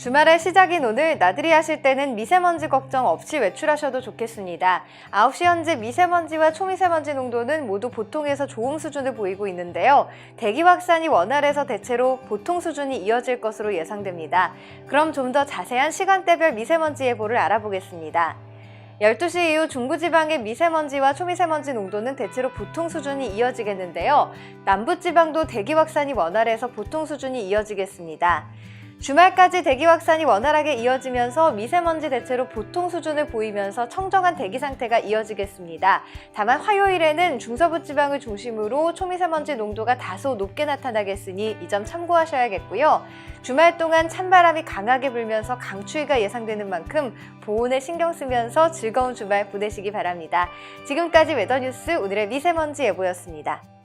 주말의 시작인 오늘 나들이 하실 때는 미세먼지 걱정 없이 외출하셔도 좋겠습니다. 9시 현재 미세먼지와 초미세먼지 농도는 모두 보통에서 좋음 수준을 보이고 있는데요. 대기 확산이 원활해서 대체로 보통 수준이 이어질 것으로 예상됩니다. 그럼 좀 더 자세한 시간대별 미세먼지 예보를 알아보겠습니다. 12시 이후 중부지방의 미세먼지와 초미세먼지 농도는 대체로 보통 수준이 이어지겠는데요. 남부지방도 대기 확산이 원활해서 보통 수준이 이어지겠습니다. 주말까지 대기 확산이 원활하게 이어지면서 미세먼지 대체로 보통 수준을 보이면서 청정한 대기 상태가 이어지겠습니다. 다만 화요일에는 중서부 지방을 중심으로 초미세먼지 농도가 다소 높게 나타나겠으니 이 점 참고하셔야겠고요. 주말 동안 찬바람이 강하게 불면서 강추위가 예상되는 만큼 보온에 신경 쓰면서 즐거운 주말 보내시기 바랍니다. 지금까지 웨더뉴스 오늘의 미세먼지 예보였습니다.